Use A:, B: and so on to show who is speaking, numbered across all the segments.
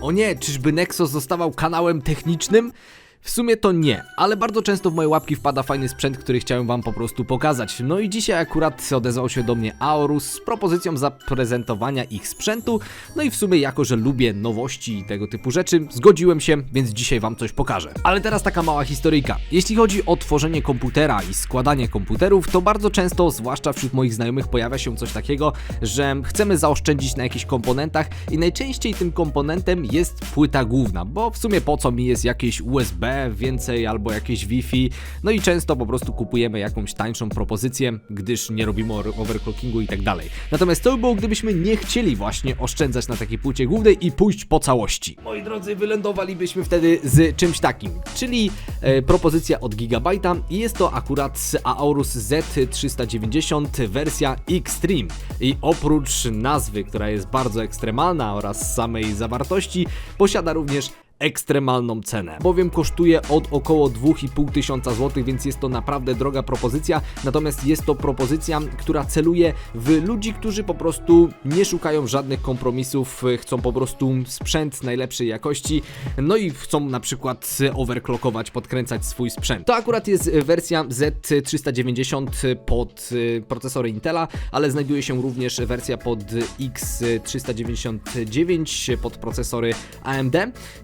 A: O nie, czyżby Nexus zostawał kanałem technicznym? W sumie to nie, ale bardzo często w moje łapki wpada fajny sprzęt, który chciałem wam po prostu pokazać. No i dzisiaj akurat odezwał się do mnie Aorus z propozycją zaprezentowania ich sprzętu. No i w sumie jako, że lubię nowości i tego typu rzeczy, zgodziłem się, więc dzisiaj wam coś pokażę. Ale teraz taka mała historyjka. Jeśli chodzi o tworzenie komputera i składanie komputerów, to bardzo często, zwłaszcza wśród moich znajomych, pojawia się coś takiego, że chcemy zaoszczędzić na jakichś komponentach i najczęściej tym komponentem jest płyta główna, bo w sumie po co mi jest jakieś USB więcej albo jakieś Wi-Fi, no i często po prostu kupujemy jakąś tańszą propozycję, gdyż nie robimy over- overclockingu i tak dalej. Natomiast co by było, gdybyśmy nie chcieli właśnie oszczędzać na takiej płycie głównej i pójść po całości? Moi drodzy, wylądowalibyśmy wtedy z czymś takim, czyli e, propozycja od Gigabyte'a i jest to akurat Aorus Z390 wersja Extreme. I oprócz nazwy, która jest bardzo ekstremalna oraz samej zawartości, posiada również ekstremalną cenę, bowiem kosztuje od około 2,5 tysiąca złotych, więc jest to naprawdę droga propozycja, natomiast jest to propozycja, która celuje w ludzi, którzy po prostu nie szukają żadnych kompromisów, chcą po prostu sprzęt najlepszej jakości, no i chcą na przykład overclockować, podkręcać swój sprzęt. To akurat jest wersja Z390 pod y, procesory Intela, ale znajduje się również wersja pod X399 pod procesory AMD.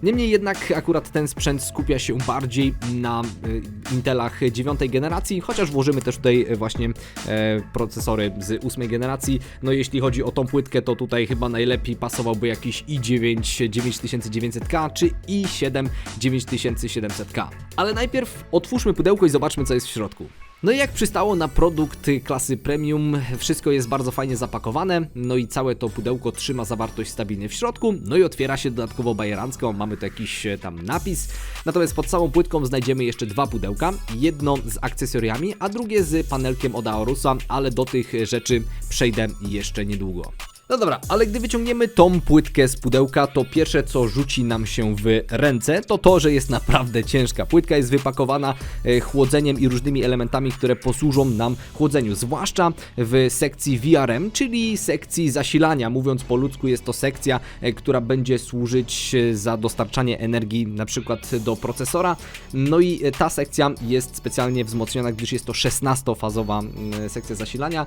A: Niemniej jednak akurat ten sprzęt skupia się bardziej na y, Intelach dziewiątej generacji, chociaż włożymy też tutaj y, właśnie e, procesory z ósmej generacji. No jeśli chodzi o tą płytkę, to tutaj chyba najlepiej pasowałby jakiś i9 9900K czy i7 9700K. Ale najpierw otwórzmy pudełko i zobaczmy co jest w środku. No i jak przystało na produkt klasy premium, wszystko jest bardzo fajnie zapakowane, no i całe to pudełko trzyma zawartość stabilnie w środku, no i otwiera się dodatkowo bajerancko, mamy tu jakiś e, tam napis, natomiast pod całą płytką znajdziemy jeszcze dwa pudełka, jedno z akcesoriami, a drugie z panelkiem od Aorusa, ale do tych rzeczy przejdę jeszcze niedługo. No dobra, ale gdy wyciągniemy tą płytkę z pudełka, to pierwsze co rzuci nam się w ręce, to to, że jest naprawdę ciężka. Płytka jest wypakowana e, chłodzeniem i różnymi elementami, które posłużą nam chłodzeniu, zwłaszcza w sekcji VRM, czyli sekcji zasilania. Mówiąc po ludzku, jest to sekcja, e, która będzie służyć e, za dostarczanie energii na przykład do procesora. No i ta sekcja jest specjalnie wzmocniona, gdyż jest to 16-fazowa mm, sekcja zasilania,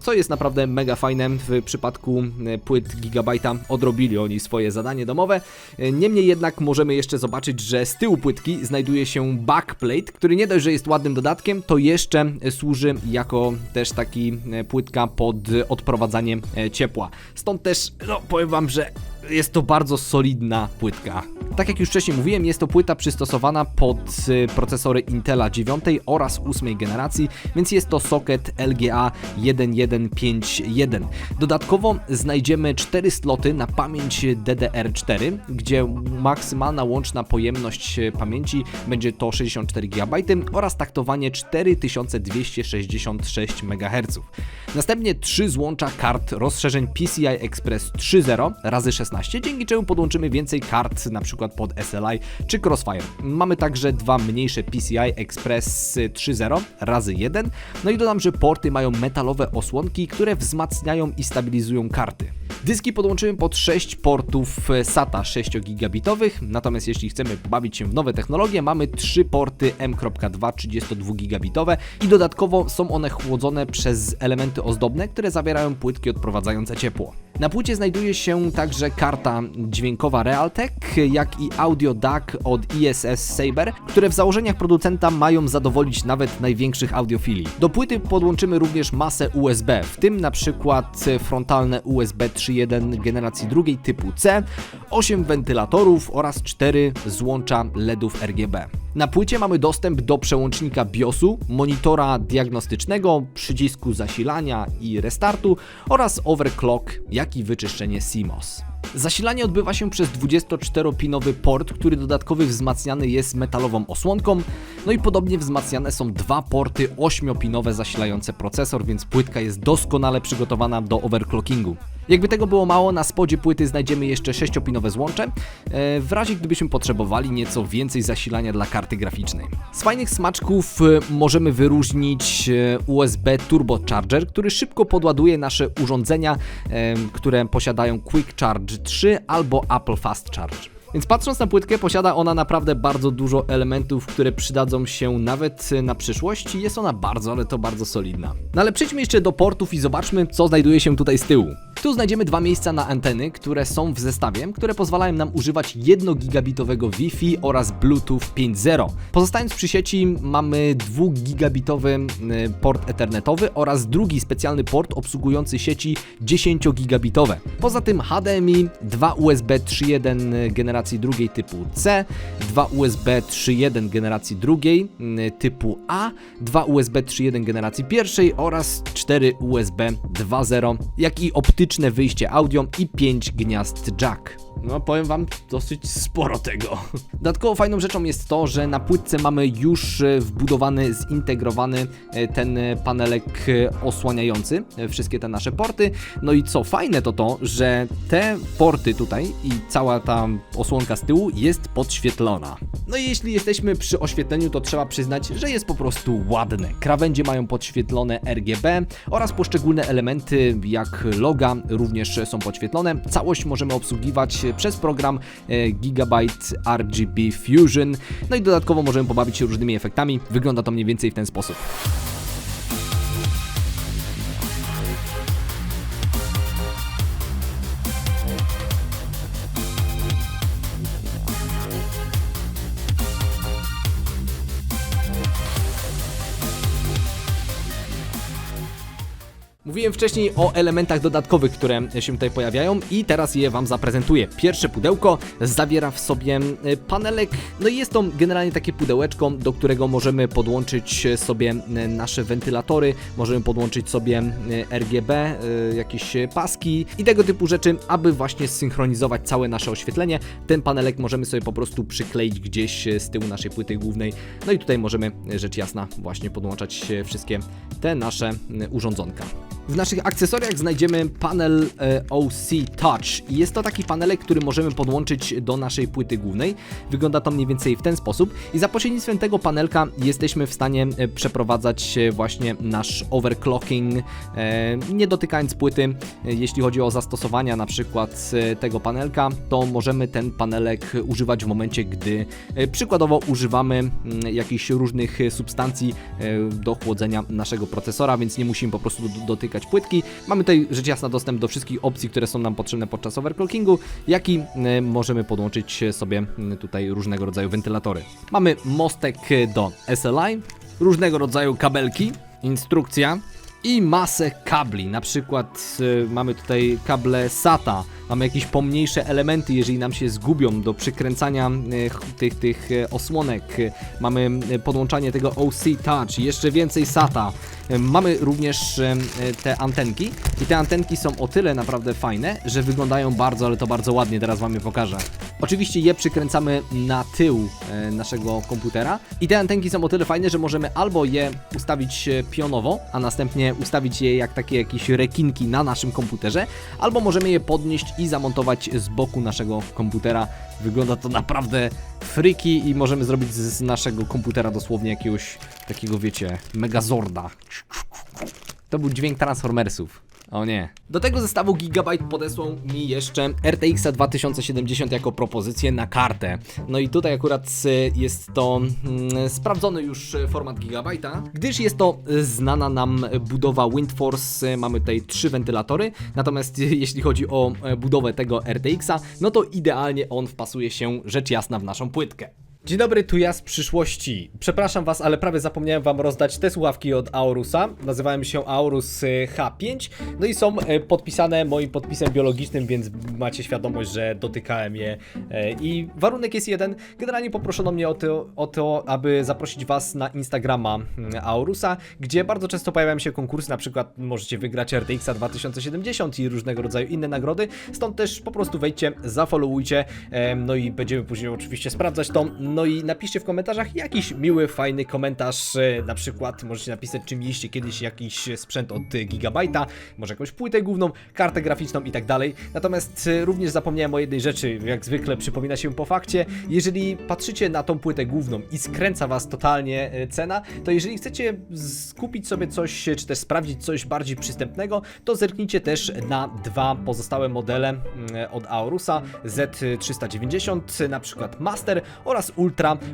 A: co jest naprawdę mega fajne w przypadku e, płyt Gigabyte'a odrobili oni swoje zadanie domowe. E, Niemniej jednak możemy jeszcze zobaczyć, że z tyłu płytki znajduje się backplate, który nie dość, że jest ładnym dodatkiem, to jeszcze służy jako też taki e, płytka pod odprowadzanie e, ciepła. Stąd też, no powiem wam, że jest to bardzo solidna płytka. Tak jak już wcześniej mówiłem, jest to płyta przystosowana pod y, procesory Intela 9 oraz 8 generacji, więc jest to socket LGA 1151. Dodatkowo znajdziemy 4 sloty na pamięć DDR4, gdzie maksymalna łączna pojemność y, pamięci będzie to 64 GB oraz taktowanie 4266 MHz. Następnie 3 złącza kart rozszerzeń PCI Express 3.0 razy 16, dzięki czemu podłączymy więcej kart na przykład pod SLI czy Crossfire. Mamy także dwa mniejsze PCI Express 3.0 razy 1, no i dodam, że porty mają metalowe osłonki, które wzmacniają i stabilizują karty. Dyski podłączymy pod 6 portów SATA 6 gigabitowych, natomiast jeśli chcemy bawić się w nowe technologie, mamy 3 porty M.2 32 gigabitowe i dodatkowo są one chłodzone przez elementy ozdobne, które zawierają płytki odprowadzające ciepło. Na płycie znajduje się także karta dźwiękowa Realtek, jak i audio DAC od ISS Saber, które w założeniach producenta mają zadowolić nawet największych audiofili. Do płyty podłączymy również masę USB, w tym na przykład frontalne USB 3.1 generacji drugiej typu C, 8 wentylatorów oraz 4 złącza LEDów RGB. Na płycie mamy dostęp do przełącznika BIOSu, monitora diagnostycznego, przycisku zasilania i restartu oraz overclock, jak i wyczyszczenie CMOS. Zasilanie odbywa się przez 24-pinowy port, który dodatkowy wzmacniany jest metalową osłonką, no i podobnie wzmacniane są dwa porty 8-pinowe zasilające procesor, więc płytka jest doskonale przygotowana do overclockingu. Jakby tego było mało, na spodzie płyty znajdziemy jeszcze 6-pinowe złącze, e, w razie gdybyśmy potrzebowali nieco więcej zasilania dla karty graficznej. Z fajnych smaczków e, możemy wyróżnić e, USB Turbo Charger, który szybko podładuje nasze urządzenia, które posiadają Quick Charge 3 albo Apple Fast Charge. Więc patrząc na płytkę, posiada ona naprawdę bardzo dużo elementów, które przydadzą się nawet na przyszłość jest ona bardzo, ale to bardzo solidna. No ale przejdźmy jeszcze do portów i zobaczmy, co znajduje się tutaj z tyłu. Tu znajdziemy dwa miejsca na anteny, które są w zestawie, które pozwalają nam używać 1 gigabitowego Wi-Fi oraz Bluetooth 5.0. Pozostając przy sieci, mamy 2 gigabitowy y, port ethernetowy oraz drugi specjalny port obsługujący sieci 10 gigabitowe. Poza tym HDMI, 2 USB 3.1 generacji drugiej typu C, 2 USB 3.1 generacji drugiej y, typu A, 2 USB 3.1 generacji pierwszej oraz 4 USB 2.0, jak i optyczne wyjście audio i 5 gniazd jack. No, powiem wam, dosyć sporo tego. Dodatkowo fajną rzeczą jest to, że na płytce mamy już e, wbudowany, zintegrowany e, ten e, panelek osłaniający wszystkie te nasze porty. No i co fajne to to, że te porty tutaj i cała ta osłonka z tyłu jest podświetlona. No i jeśli jesteśmy przy oświetleniu, to trzeba przyznać, że jest po prostu ładne. Krawędzie mają podświetlone RGB oraz poszczególne elementy jak loga również są podświetlone. Całość możemy obsługiwać przez program e, Gigabyte RGB Fusion. No i dodatkowo możemy pobawić się różnymi efektami. Wygląda to mniej więcej w ten sposób. Mówiłem wcześniej o elementach dodatkowych, które się tutaj pojawiają i teraz je Wam zaprezentuję. Pierwsze pudełko zawiera w sobie e, panelek, no i jest to generalnie takie pudełeczko, do którego możemy podłączyć sobie e, nasze wentylatory, możemy podłączyć sobie e, RGB, jakieś paski i tego typu rzeczy, aby właśnie zsynchronizować całe nasze oświetlenie. Ten panelek możemy sobie po prostu przykleić gdzieś z tyłu naszej płyty głównej. No i tutaj możemy, rzecz jasna, właśnie podłączać wszystkie te nasze urządzonka. W naszych akcesoriach znajdziemy panel e, OC Touch jest to taki panelek, który możemy podłączyć do naszej płyty głównej. Wygląda to mniej więcej w ten sposób i za pośrednictwem tego panelka jesteśmy w stanie e, przeprowadzać e, właśnie nasz overclocking, nie dotykając płyty. Jeśli chodzi o zastosowania na przykład tego panelka, to możemy ten panelek używać w momencie, gdy przykładowo używamy mm, jakichś różnych substancji do chłodzenia naszego procesora, więc nie musimy po prostu do- płytki. Mamy tutaj rzecz jasna dostęp do wszystkich opcji, które są nam potrzebne podczas overclockingu, jak i możemy podłączyć sobie tutaj różnego rodzaju wentylatory. Mamy mostek do SLI, różnego rodzaju kabelki, instrukcja i masę kabli. Na przykład e, mamy tutaj kable SATA, mamy jakieś pomniejsze elementy, jeżeli nam się zgubią do przykręcania e, ch- tych, tych e, osłonek. Mamy e, podłączanie tego OC Touch, jeszcze więcej SATA. Mamy również te antenki i te antenki są o tyle naprawdę fajne, że wyglądają bardzo, ale to bardzo ładnie, teraz Wam je pokażę. Oczywiście je przykręcamy na tył naszego komputera i te antenki są o tyle fajne, że możemy albo je ustawić pionowo, a następnie ustawić je jak takie jakieś rekinki na naszym komputerze, albo możemy je podnieść i zamontować z boku naszego komputera. Wygląda to naprawdę freaky i możemy zrobić z naszego komputera dosłownie jakiegoś takiego, wiecie, megazorda. To był dźwięk Transformersów. O nie. Do tego zestawu Gigabyte podesłał mi jeszcze RTX 2070 jako propozycję na kartę. No i tutaj akurat y, jest to mm, sprawdzony już y, format Gigabyte'a, gdyż jest to y, znana nam budowa Windforce. Mamy tutaj trzy wentylatory, natomiast jeśli chodzi o y, budowę tego RTX-a, no to idealnie on wpasuje się rzecz jasna w naszą płytkę. Dzień dobry, tu ja z przyszłości. Przepraszam Was, ale prawie zapomniałem Wam rozdać te słuchawki od Aurusa. Nazywają się Aurus y, H5. No i są y, podpisane moim podpisem biologicznym, więc macie świadomość, że dotykałem je. y, I warunek jest jeden. Generalnie poproszono mnie o to, o to aby zaprosić Was na Instagrama mm, Aurusa, gdzie bardzo często pojawiają się konkursy. Na przykład możecie wygrać RTX 2070 i różnego rodzaju inne nagrody. Stąd też po prostu wejdźcie, zafollowujcie. em, No i będziemy później oczywiście sprawdzać to. No i napiszcie w komentarzach jakiś miły, fajny komentarz. e, Na przykład możecie napisać, czy mieliście kiedyś jakiś sprzęt od Gigabajta, może jakąś płytę główną, kartę graficzną i tak dalej. Natomiast e, również zapomniałem o jednej rzeczy, jak zwykle przypomina się po fakcie. Jeżeli patrzycie na tą płytę główną i skręca was totalnie e, cena, to jeżeli chcecie skupić sobie coś, czy też sprawdzić coś bardziej przystępnego, to zerknijcie też na dwa pozostałe modele mm, od Aorusa Z390, na przykład Master oraz Ultra.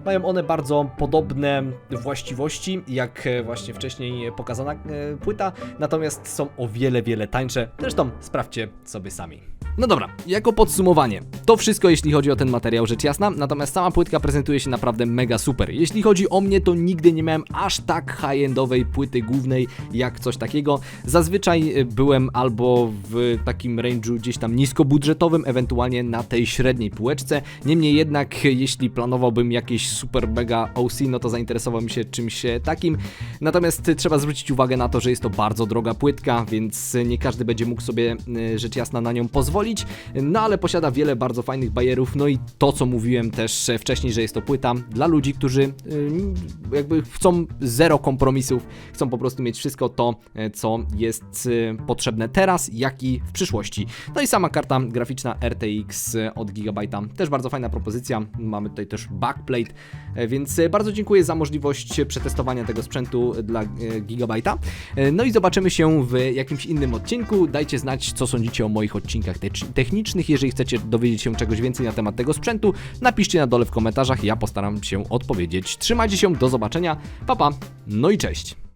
A: Mają one bardzo podobne właściwości jak e, właśnie wcześniej pokazana e, płyta, natomiast są o wiele, wiele tańsze. Zresztą sprawdźcie sobie sami. No dobra, jako podsumowanie, to wszystko jeśli chodzi o ten materiał, rzecz jasna, natomiast sama płytka prezentuje się naprawdę mega super. Jeśli chodzi o mnie, to nigdy nie miałem aż tak high-endowej płyty głównej jak coś takiego. Zazwyczaj y, byłem albo w takim range'u gdzieś tam niskobudżetowym, ewentualnie na tej średniej półeczce. Niemniej jednak, jeśli planowałbym jakieś super mega OC, no to zainteresowałbym się czymś e, takim. Natomiast trzeba zwrócić uwagę na to, że jest to bardzo droga płytka, więc nie każdy będzie mógł sobie y, rzecz jasna na nią pozwolić. No ale posiada wiele bardzo fajnych bajerów, no i to co mówiłem też e, wcześniej, że jest to płyta dla ludzi, którzy jakby chcą zero kompromisów, chcą po prostu mieć wszystko to, e, co jest potrzebne teraz, jak i w przyszłości. No i sama karta graficzna RTX od Gigabyte'a, też bardzo fajna propozycja. Mamy tutaj też backplate, e, więc e, bardzo dziękuję za możliwość przetestowania tego sprzętu dla e, Gigabyte'a. No i zobaczymy się w jakimś innym odcinku. Dajcie znać, co sądzicie o moich odcinkach te- technicznych. Jeżeli chcecie dowiedzieć się czegoś więcej na temat tego sprzętu, napiszcie na dole w komentarzach, ja postaram się odpowiedzieć. Trzymajcie się, do zobaczenia, pa pa, no i cześć!